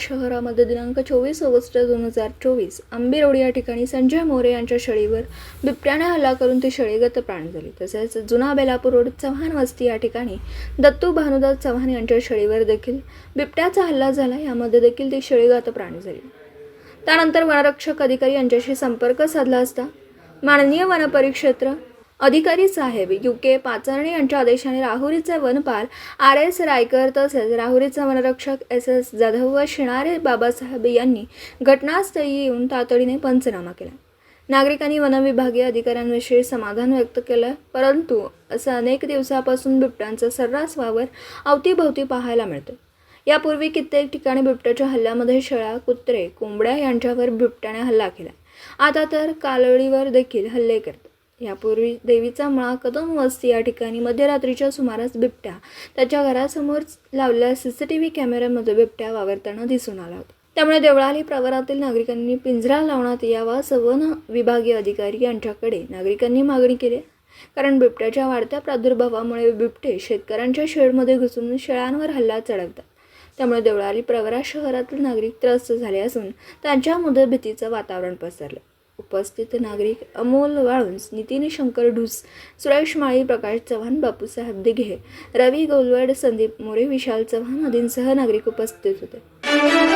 शहरामध्ये दिनांक चोवीस ऑगस्ट दोन हजार चोवीस आंबेरोड या ठिकाणी संजय मोरे यांच्या शेळीवर बिबट्याने हल्ला करून ती शेळी गतप्राण झाली. तसेच जुना बेलापूर रोड चव्हाण वस्ती या ठिकाणी दत्तू भानुदास चव्हाण यांच्या शेळीवर देखील बिबट्याचा हल्ला झाला. यामध्ये देखील ती शेळी प्राण झाली. त्यानंतर वनरक्षक अधिकारी यांच्याशी संपर्क साधला असता माननीय वनपरिक्षेत्र अधिकारी साहेब यू के पाचर्णे यांच्या आदेशाने राहुरीचे वनपाल आर एस रायकर तसेच राहुरीचे वनरक्षक एस एस जाधव व शिणारे बाबासाहेब यांनी घटनास्थळी येऊन तातडीने पंचनामा केला. नागरिकांनी वनविभागीय अधिकाऱ्यांविषयी समाधान व्यक्त केलं परंतु असं अनेक दिवसापासून बिबट्यांचा सर्रास वावर अवतीभवती पाहायला मिळतो यापूर्वी कित्येक ठिकाणी बिबट्याच्या हल्ल्यामध्ये शेळा कुत्रे कोंबड्या यांच्यावर बिबट्याने हल्ला केला. आता तर कालळीवर देखील हल्ले करतात. यापूर्वी देवीचा मळा कदम वस्ती या ठिकाणी मध्यरात्रीच्या सुमारास बिबट्या त्याच्या घरासमोर लावलेल्या सी सी टी व्ही कॅमेऱ्यामध्ये बिबट्या वावरताना दिसून आला होता. त्यामुळे देवळाली प्रवारातील नागरिकांनी पिंजरा लावण्यात यावा सवन विभागीय अधिकारी यांच्याकडे नागरिकांनी मागणी केली कारण बिबट्याच्या वाढत्या प्रादुर्भावामुळे बिबटे शेतकऱ्यांच्या शेडमध्ये घुसून शेळ्यांवर हल्ला चढवतात. त्यामुळे देवळाली प्रवरा शहरातील नागरिक त्रस्त झाले असून त्यांच्यामध्ये भीतीचं वातावरण पसरलं. उपस्थित नागरिक अमोल वाळुंज नितीन शंकर ढूस सुरेश माळी प्रकाश चव्हाण बापूसाहेब दिघे रवी गोलवड संदीप मोरे विशाल चव्हाण आदींसह नागरिक उपस्थित होते.